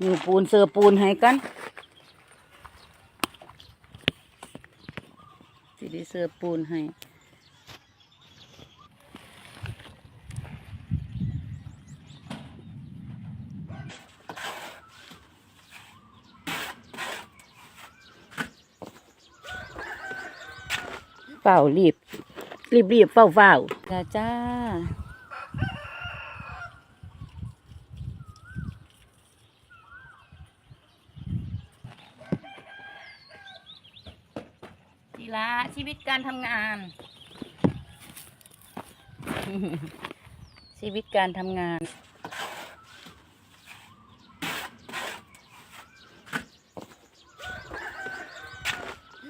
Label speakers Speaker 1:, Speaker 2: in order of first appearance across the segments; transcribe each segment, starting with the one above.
Speaker 1: อยู่ปูนเสือปูนให้กันสิได้เสือปูนให้เฝ้ารีบรีบรีบเฝ้าเฝ้าจ้าจ้า กีฬาชีวิต การทำงาน ชีวิตการทำงาน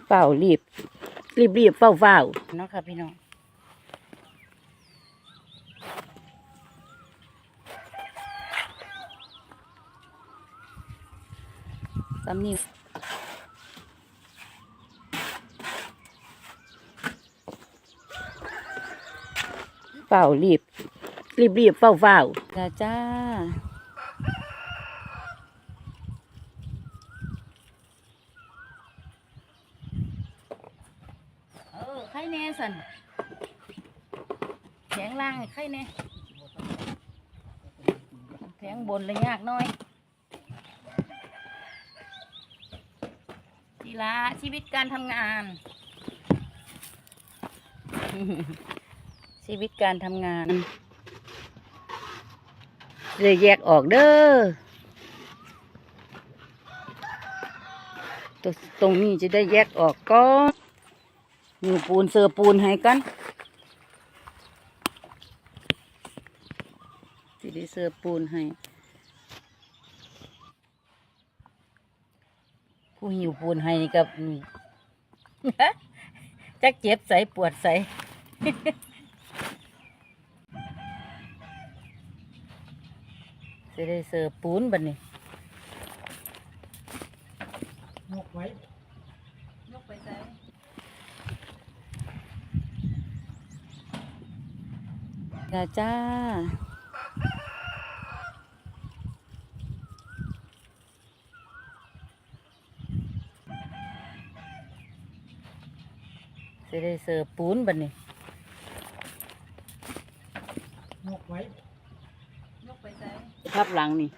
Speaker 1: เฝ้ารีบ รีบรีบเฝ้าเฝ้าเนาะค่ะพี่น้องสำนี ฝ้ารีบ รีบรีบเฝ้าเฝ้าจ้าจ้าเออไข่แน่สันแข็งล่างไข่แน่แข็งบนเลยยากน้อยกีฬาชีวิตการทำงาน ชีวิตการทำงานเลยแยกออกเด้อตรงตรงนี้จะได้แยกออกก่อนอยู่ปูนเสือปูนให้กันสิได้เสือปูนให้ผู้หิวปูนให้กับจักเจ็บใสปวดใส สิได้เสิร์ฟปูนบัดนี้
Speaker 2: ยกไว้
Speaker 1: ยกไปใส่จ้าจ้าสิได้เสิร์ฟปูนบัดนี้
Speaker 2: ยกไว้
Speaker 1: ยกไปใส่ ทับหลังนี่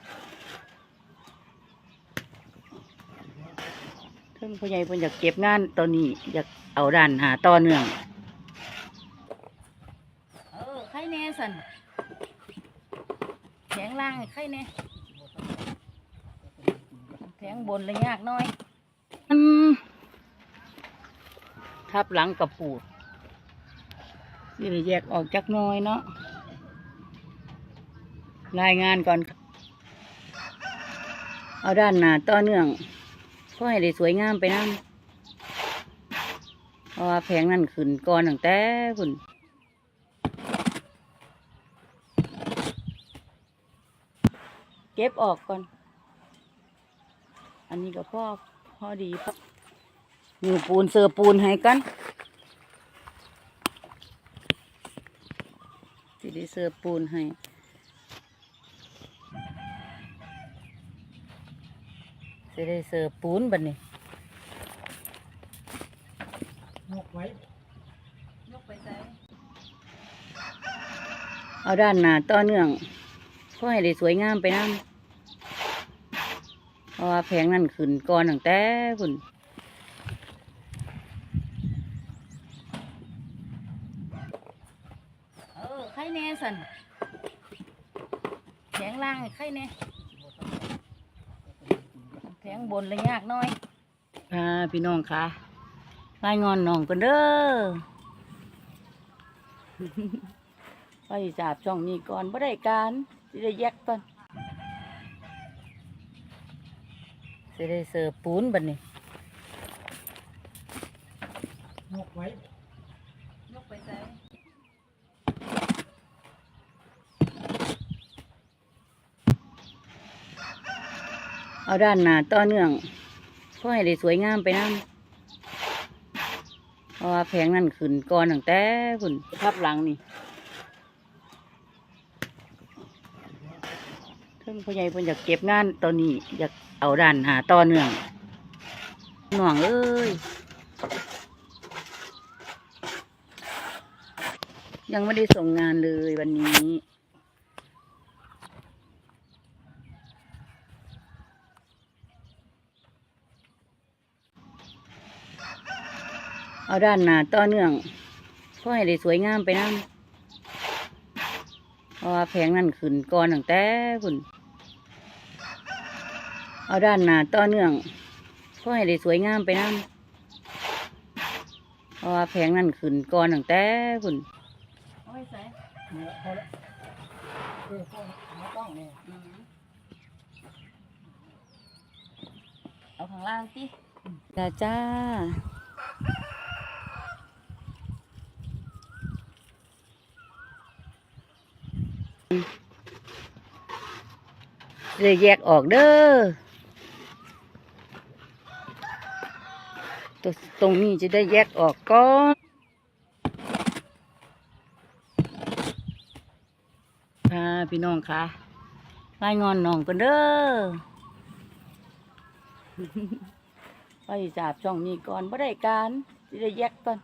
Speaker 1: เพิ่นผู้ใหญ่เพิ่นอยากเก็บงานตอนนี้อยากเอาด้านหาต่อเนื่อง เออไข่แน่สันแข็งล่างให้ไข่แน่แข็งบนเลยยากหน้อยอืมทับหลังกับปูดนี่เลยแยกออกจากหน้อยเนาะ รายงานก่อน เอาด้านหน้าต่อเนื่องก็ให้ได้สวยงามไปนั่นเพราะว่าแพงนั่นขึ้นก่อนตั้งแต่คุณเก็บออกก่อน อันนี้ก็พ่อพ่อดีพออยู่ปูนเสือปูนให้กันสิได้เสือปูนให้ สิได้เสิร์ฟปูนบัดนี้
Speaker 2: ยกไว้
Speaker 1: ยกไปใส่เอาด้านหน้าต่อเนื่องก็ให้ได้สวยงามไปนั่นเพราะว่าแพงนั่นขึ้นก่อนตั้งแต่คุณเออไข่แน่สันแข็งล่างให้ไข่แน่ แข็งบนเลยยากน้อยค่ะพี่น้องค่ะรายงอนน้องกันเด้อไปจาบช่องนี้ก่อนบ่ได้การสิได้แยกก่อนสิได้เสิร์ฟปูนบัดนี้
Speaker 2: ยกไว้
Speaker 1: ยกไปใส่เอา ด้านหน้าต่อเนื่องก็ให้ได้สวยงามไปนั่นเพราะว่าแพงนั่นขึ้นก่อนตั้งแต่คุณทับหลังนี่เถึงพ่อใหญ่เพิ่นอยากเก็บงานตอนนี้ อยากเอาด้านหาต่อเนื่องหน่วงเอ้ยยังไม่ได้ส่งงานเลยวันนี้ เอาด้านหน้าต่อเนื่องเพื่อให้ได้สวยงามไปนั่เพราะว่าแผงนั่นขึ้นก่อนตั้งแต่คุณเอาด้านหน้าต่อเนื่องเพื่อให้ได้สวยงามไปนั่เพราะว่าแผงนั่นขึ้นก่อนตั้งแต่คุณเอาไว้ใส่
Speaker 2: เนี่ยพอแล้วเออพอแล้วมาต้องเนี่ย
Speaker 1: เอาข้างล่างสิจ้า เลยแยกออกเด้อตัวตรงนี้จะได้แยกออกก่อนค่ะพี่น้องค่ะรายงอนน้องกันเด้อไปจาบช่องนี้ก่อนบ่ได้การจะได้แยกก่อน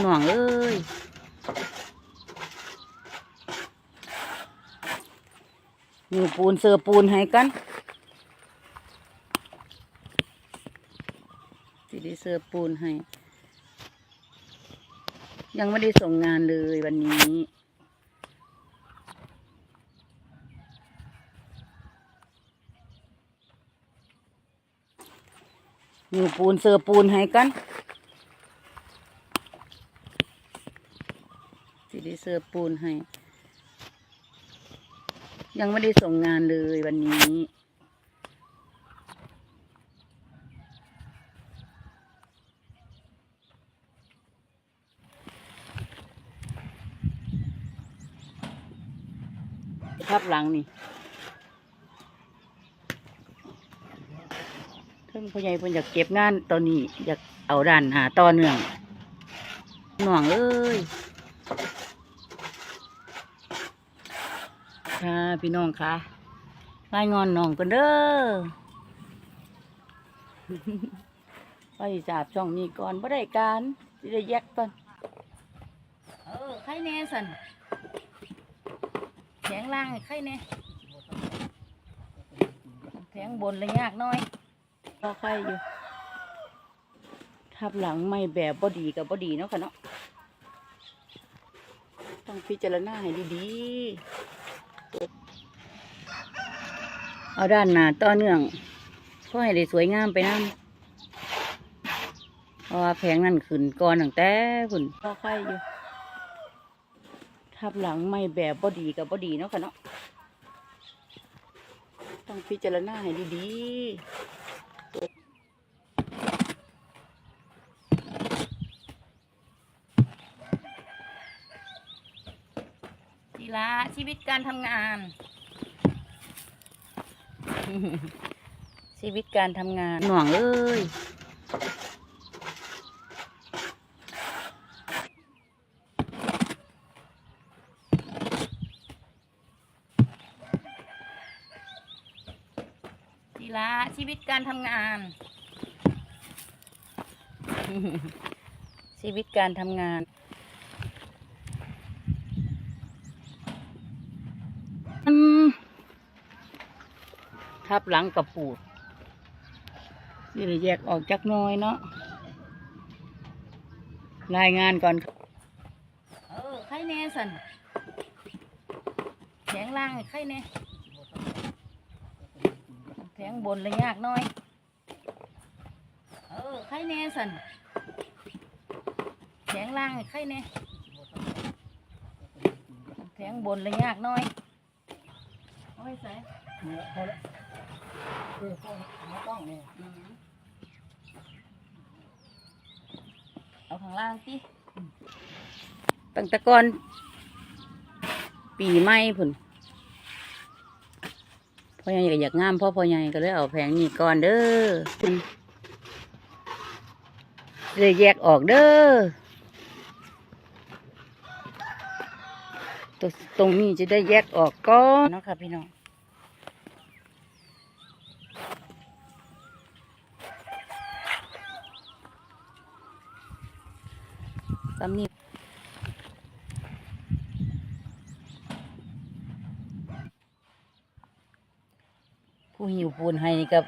Speaker 1: หน่วงเอ้ย มีปูนเสือปูนให้กันสิได้เสือปูนให้ ยังไม่ได้ส่งงานเลยวันนี้มีปูนเสือปูนให้กันสิได้เสือปูนให้ ยังไม่ได้ส่งงานเลยวันนี้ ทับหลังนี่ถึงพ่อใหญ่เพิ่นอยากเก็บงานตอนนี้ อยากเอาด้านหาต่อเนื่องหน่วงเอ้ย ค่ะพี่น้องค่ะรายงอนน้องกันเด้อไปจาบช่องนี้ก่อนบ่ได้การสิได้แยกก่อนเออใครแน่สันแขงล่างให้ใครแน่แขงบนเลยยากน้อยพอใครอยู่ทับหลังไม่แบบบ่ดีกับบ่ดีเนาะค่ะเนาะต้องพิจารณาให้ดีๆ เอาด้านหน้าต่อเนื่องเพื่อให้ได้สวยงามไปนั่เพราะว่าแผงนั่นขึ้นก่อนตั้งแต่คุณพอใครอยู่ทับหลังไม่แบบบ่ดีกับบ่ดีเนาะค่ะเนาะต้องพิจารณาให้ดีๆทีละชีวิตการทำงาน ชีวิตการทำงานหน่วงเอ้ยทีละชีวิตการทำงาน ชีวิตการทำงาน อืม ทับหลังกับปูดนี่เลยแยกออกจากน้อยเนาะรายงานก่อนเออใครแน่สันแข็งล่างให้ใครแน่แทงบนเลยยากหน้อยเออไข่แน่สันแทงล่างไข่แน่แทงบนเลยยากน้อยเอาไว้ใส่
Speaker 2: เนี่ยพอแล้ว ม่ต้องเนี่ย
Speaker 1: อเอาข้างล่างสิตั้งตะก่อน ปีไม่ผุนพ่อยังอยากงามพ่อพ่อยังก็เลยเอาแผงนี้ก่อนเด้อเลยแยกออกเด้อตรงนี้จะได้แยกออกก่อนนะค่ะพี่น้อง สำนีผู้หิวปูนให้กับ